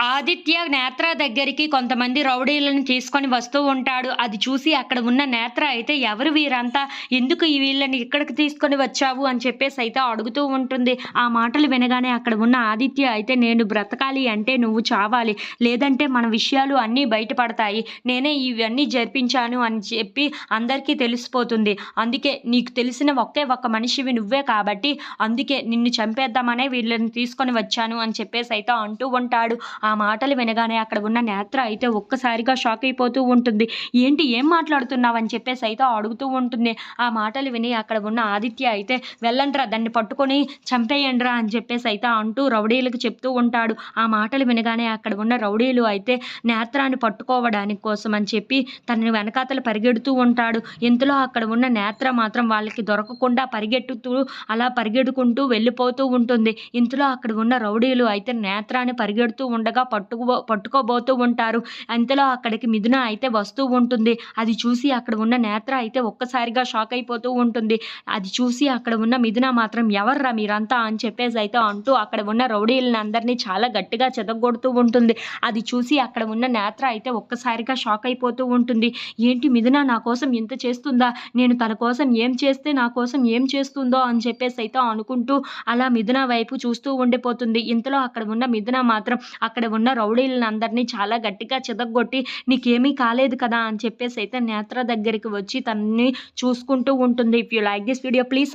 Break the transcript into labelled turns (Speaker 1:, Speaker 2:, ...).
Speaker 1: ఆదిత్య నేత్ర దగ్గరికి కొంతమంది రౌడీలను తీసుకొని వస్తూ ఉంటాడు. అది చూసి అక్కడ ఉన్న నేత్ర అయితే ఎవరు వీరంతా? ఎందుకు ఈ వీళ్ళని ఇక్కడికి తీసుకొని వచ్చావు? అని చెప్పేసి అయితే అడుగుతూ ఉంటుంది. ఆ మాటలు వినగానే అక్కడ ఉన్న ఆదిత్య అయితే నేను బ్రతకాలి అంటే నువ్వు చావాలి. లేదంటే మన విషయాలు అన్నీ బయటపడతాయి. నేనే ఇవన్నీ జరిపించాను అని చెప్పి అందరికీ తెలిసిపోతుంది. అందుకే నీకు తెలిసిన ఒకే ఒక్క మనిషివి నువ్వే కాబట్టి అందుకే నిన్ను చంపేద్దామనే వీళ్ళని తీసుకొని వచ్చాను అని చెప్పేసి అయితే అంటూ ఉంటాడు. ఆ ఆ మాటలు వినగానే అక్కడ ఉన్న నేత్ర అయితే ఒక్కసారిగా షాక్ అయిపోతూ ఉంటుంది. ఏంటి ఏం మాట్లాడుతున్నావని చెప్పేసి అయితే అడుగుతూ ఉంటుంది. ఆ మాటలు విని అక్కడ ఉన్న ఆదిత్య అయితే వెళ్ళండ్రా దాన్ని పట్టుకొని చంపేయండిరా అని చెప్పేసి అయితే అంటూ రౌడీలకు చెప్తూ ఉంటాడు. ఆ మాటలు వినగానే అక్కడ ఉన్న రౌడీలు అయితే నేత్రాన్ని పట్టుకోవడానికి కోసం అని చెప్పి తనని వెనకాతలు పరిగెడుతూ ఉంటాడు. ఇంతలో అక్కడ ఉన్న నేత్ర మాత్రం వాళ్ళకి దొరకకుండా పరిగెట్టుతూ అలా పరిగెడుకుంటూ వెళ్ళిపోతూ ఉంటుంది. ఇంతలో అక్కడ ఉన్న రౌడీలు అయితే నేత్రాన్ని పరిగెడుతూ ఉండగా పట్టుకో పట్టుకోబోతూ ఉంటారు. అంతలో అక్కడికి మిథున అయితే వస్తూ ఉంటుంది. అది చూసి అక్కడ ఉన్న నేత్ర అయితే ఒక్కసారిగా షాక్ అయిపోతూ ఉంటుంది. అది చూసి అక్కడ ఉన్న మిథున మాత్రం ఎవర్రా మీరంతా? అని చెప్పేసి అయితే అంటూ అక్కడ ఉన్న రౌడీలను అందరినీ చాలా గట్టిగా చెదగొడుతూ ఉంటుంది. అది చూసి అక్కడ ఉన్న నేత్ర అయితే ఒక్కసారిగా షాక్ అయిపోతూ ఉంటుంది. ఏంటి మిథున నా కోసం ఇంత చేస్తుందా? నేను తన కోసం ఏం చేస్తే నా కోసం ఏం చేస్తుందో? అని చెప్పేసి అయితే అనుకుంటూ అలా మిథున వైపు చూస్తూ ఉండిపోతుంది. ఇంతలో అక్కడ ఉన్న మిథున మాత్రం అక్కడ ఉన్న రౌడీలను అందరినీ చాలా గట్టిగా చితగ్గొట్టి నీకేమీ కాలేదు కదా అని చెప్పేసి అయితే నేత్ర దగ్గరికి వచ్చి తనని చూసుకుంటూ ఉంటుంది. If you like this video please